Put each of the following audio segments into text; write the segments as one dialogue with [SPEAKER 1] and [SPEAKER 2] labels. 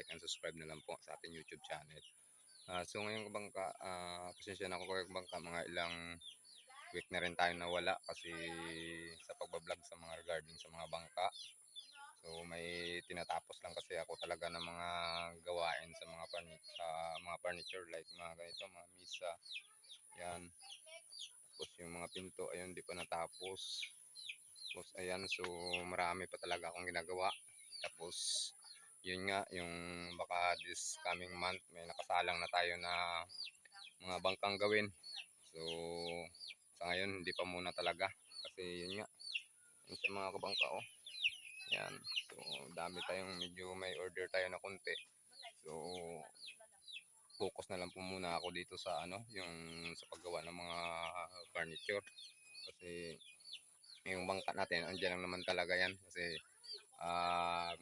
[SPEAKER 1] uh, paki-like and subscribe na lang po sa ating YouTube channel. Ah, so ngayon kabangka, ah, pasensya na ako kayo kabangka, mga ilang week na rin tayo nawala kasi sa pagbablog sa mga regarding sa mga bangka. So may tinatapos lang kasi ako talaga ng mga gawain sa mga sa mga furniture like mga ganito, mga misa. Yan. Tapos yung mga pinto, ayun, di pa natapos. Tapos ayan, so marami pa talaga akong ginagawa. Tapos yun nga, yung baka this coming month may nakasalang na tayo na mga bangkang gawin. So sa ngayon, hindi pa muna talaga. Kasi yun nga, yun sa mga kabangka, oh. Yan. So, dami tayong medyo may order tayo na konti. So, focus na lang po muna ako dito sa ano, yung sa paggawa ng mga furniture. Kasi yung bangka natin, andyan lang naman talaga yan. Kasi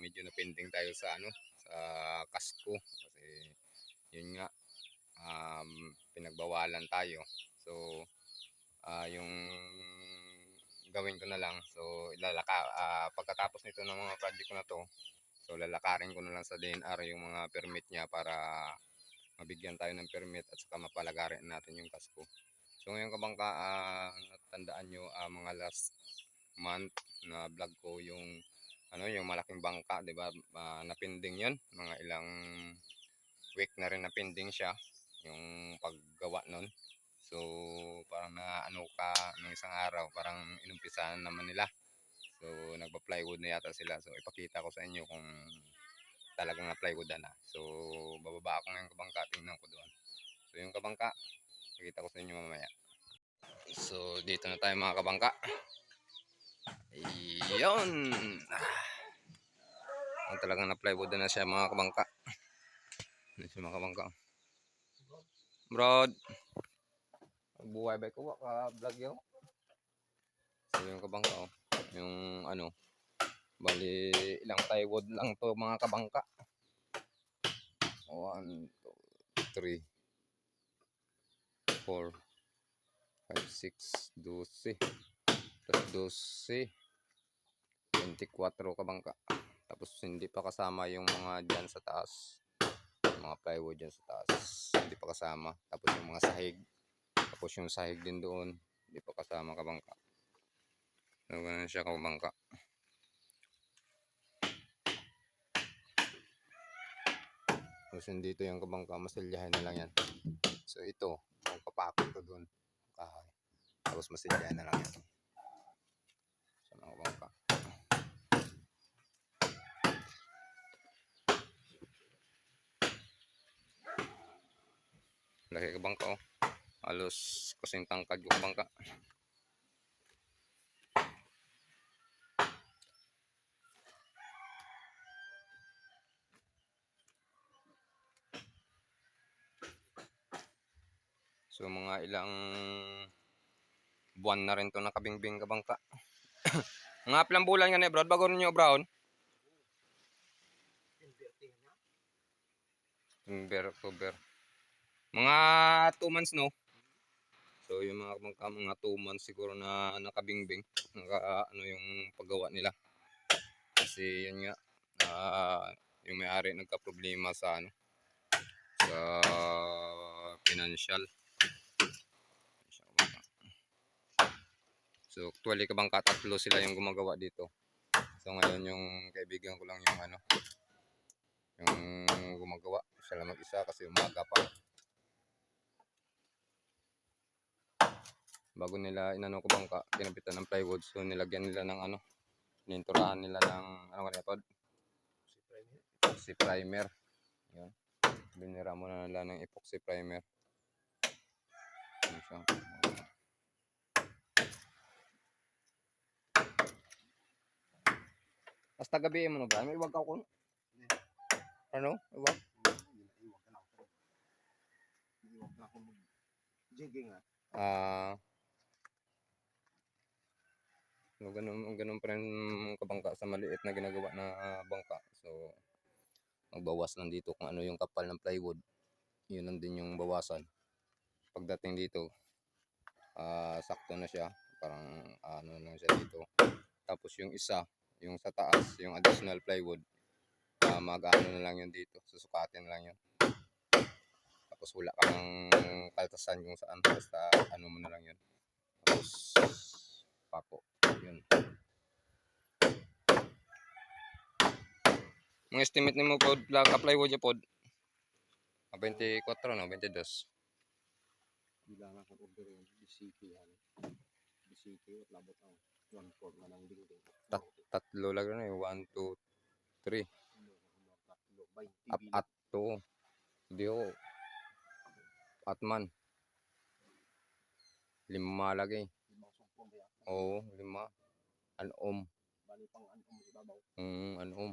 [SPEAKER 1] medyo napending tayo sa ano, sa kasko. Kasi yun nga, um, pinagbawalan tayo. So, ah yung gawin ko na lang. So, ilalaka, ah, pagkatapos nito ng mga project ko na to, so lalakarin ko na lang sa DNR yung mga permit niya para mabigyan tayo ng permit at saka mapalagarin natin yung kasko. So ngayon kabangka, ah, natandaan nyo ah, mga last month na vlog ko yung ano yung malaking bangka, 'di ba? Ah, napinding 'yon, mga ilang week na rin napinding siya yung paggawa nun. So, parang na ano ka nung isang araw, parang inumpisahan naman nila. So, nagpa-plywood na yata sila. So, ipakita ko sa inyo kung talagang na-plywood na. So, bababa ako ngayon kabangka, tingnan ko doon. So, yung kabangka, pakita ko sa inyo mamaya. So, dito na tayo mga kabangka. Iyon! Ang talagang na-plywood na siya mga kabangka. Ano siya mga kabangka. Brad! buhay ba ko ka vlog yo so yung kabangka oh yung ano bali ilang plywood lang to mga kabangka 1 2 3 4 5 6 12 tapos 12 24 kabangka tapos hindi pa kasama yung mga dyan sa taas yung mga plywood dyan sa taas hindi pa kasama tapos yung mga sahig tapos yung sahig din doon, hindi pa kasama kabangka. So, ganun siya kabangka. Tapos yung dito yung kabangka, masilyahin na lang yan. So ito, magpapakot ko doon. Kahoy. Tapos masilyahin na lang yan. So mga kabangka. Laki kabangka oh halos kasing tangkad yung bangka. So mga ilang buwan na rin to nakabingbing ka bangka. mga pilang bulan nga na brown bago ninyo brown. November, October. Mga 2 months no. So yung mga mga, mga 2 months siguro na nakabingbing, naka ano yung paggawa nila. Kasi yun nga ah, yung may-ari nagka-problema sa ano sa financial. So actually kabangka tatlo sila yung gumagawa dito. So ngayon yung kaibigan ko lang yung ano yung gumagawa. Siya lang mag-isa kasi umaga pa. Bago nila inano ko bangka, kinapitan ng plywood. So nilagyan nila ng ano, ninturahan nila ng ano kanina pod? Epoxy primer. Yan. Binira muna nila ng epoxy primer. Siya. Basta gabi mo no ba? May iwag ako. Ano? Iwag?
[SPEAKER 2] Jigging ah.
[SPEAKER 1] Ah. So, ganun, ganun pa rin kabangka sa maliit na ginagawa na bangka. So, magbawas lang dito kung ano yung kapal ng plywood. Yun lang din yung bawasan. Pagdating dito, ah sakto na siya. Parang ano lang siya dito. Tapos yung isa, yung sa taas, yung additional plywood, uh, mag-ano na lang yun dito. Susukatin na lang yun. Tapos wala kang kaltasan kung saan. Basta ano mo na lang yun. Tapos pako. Yun. Mga estimate ni mo pod plug plywood ya pod. Ah, 24 no, 22.
[SPEAKER 2] Bilangan kong order yung BCK yan. BCK at labot ang one fourth na ng dingding.
[SPEAKER 1] Tat- Tatlo lang na yung 1 2 3
[SPEAKER 2] Tatlo, 20
[SPEAKER 1] at at to. Di ko. At man. Lima lagi. Oo, lima. Anom.
[SPEAKER 2] Bali pang ano mo ibabaw.
[SPEAKER 1] Mm, anom.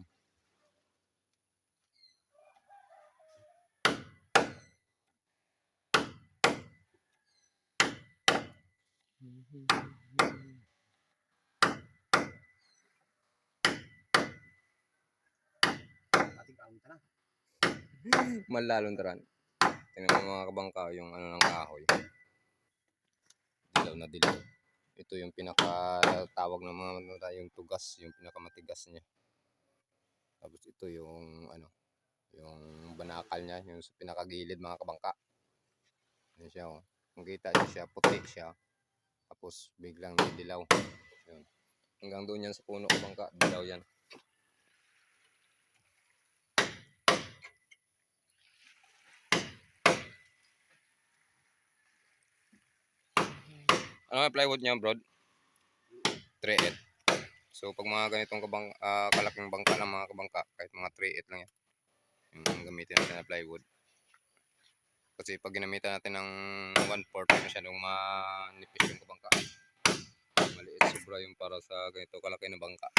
[SPEAKER 2] Ating ang na.
[SPEAKER 1] Malalong taran. Tingnan mo mga kabangka yung ano ng kahoy. Dilaw na dilaw. Ito yung pinaka tawag ng mga ano, yung tugas, yung pinakamatigas niya. Tapos ito yung ano, yung banakal niya, yung sa pinakagilid mga kabangka. Yan siya oh. Kung kita siya, puti siya. Tapos biglang dilaw. Yun. Hanggang doon yan sa puno kabangka, dilaw yan. Ano nga plywood niya, bro? 3-8. So, pag mga ganitong kabang, ah, kalaking bangka ng mga kabangka, kahit mga 3-8 lang yan, yung gamitin natin na plywood. Kasi pag ginamitan natin ng 1-4, masyadong manipis yung kabangka. Maliit sobra yung para sa ganito kalaki na bangka.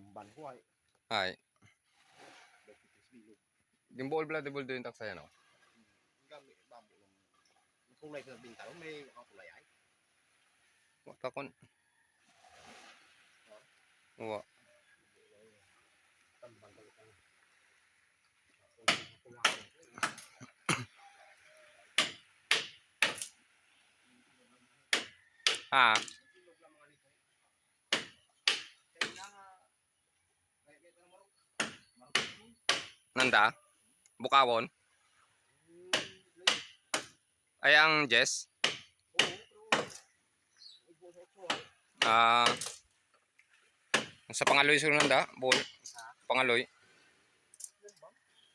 [SPEAKER 2] Lamban ko ay.
[SPEAKER 1] Ay, gimbol bala dibol din tak saya no.
[SPEAKER 2] Gamit bambo lang. Ang kulay sa bintang may kulay ay.
[SPEAKER 1] Wa takon. Wa.
[SPEAKER 2] Tambang ka lang.
[SPEAKER 1] Nanda. Bukawon. Ay ang Jess. Ah. sa pangaloy siguro nanda, bol. Pangaloy.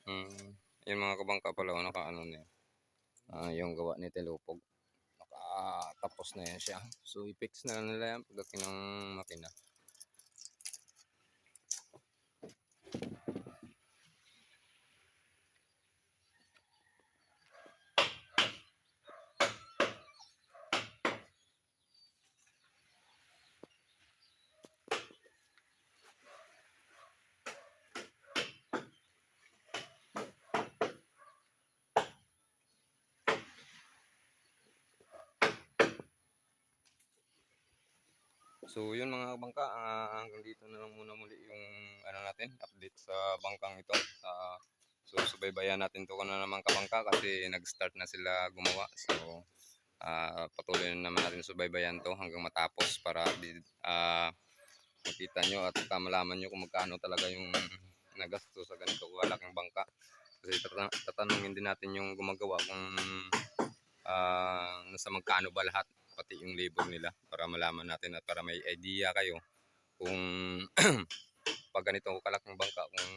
[SPEAKER 1] Mm, yung mga kabangka pala ano ka ano na yan. Ah, yung gawa ni Telupog. Nakatapos na yan siya. So i-fix na nila yan pagdating ng makina. So yun mga bangka, ah, hanggang dito na lang muna muli yung ano natin, update sa bangkang ito. Sa so subaybayan natin to na naman kabangka kasi nag-start na sila gumawa. So ah, patuloy na naman natin subaybayan to hanggang matapos para ah, makita nyo at ah, malaman nyo kung magkano talaga yung nagasto sa ganito kalaking bangka. Kasi tata- tatanungin din natin yung gumagawa kung ah, nasa magkano ba lahat pati yung labor nila para malaman natin at para may idea kayo kung pag ganito kalaking bangka kung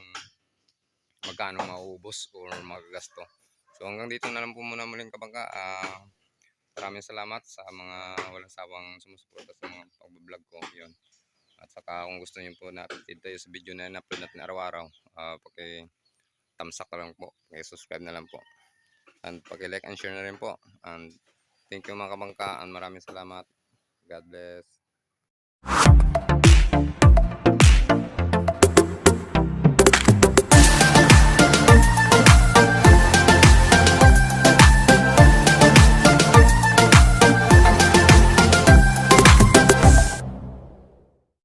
[SPEAKER 1] magkano mauubos or magagasto. So hanggang dito na lang po muna muling kabangka. Ah, maraming salamat sa mga walang sawang sumusuporta sa mga pagbablog ko. Yun. At saka kung gusto niyo po na update tayo sa video na in-upload natin araw-araw, ah paki thumbs up na lang po, paki-subscribe na lang po. And paki-like and share na rin po. And Thank you mga kabangka and maraming salamat. God bless.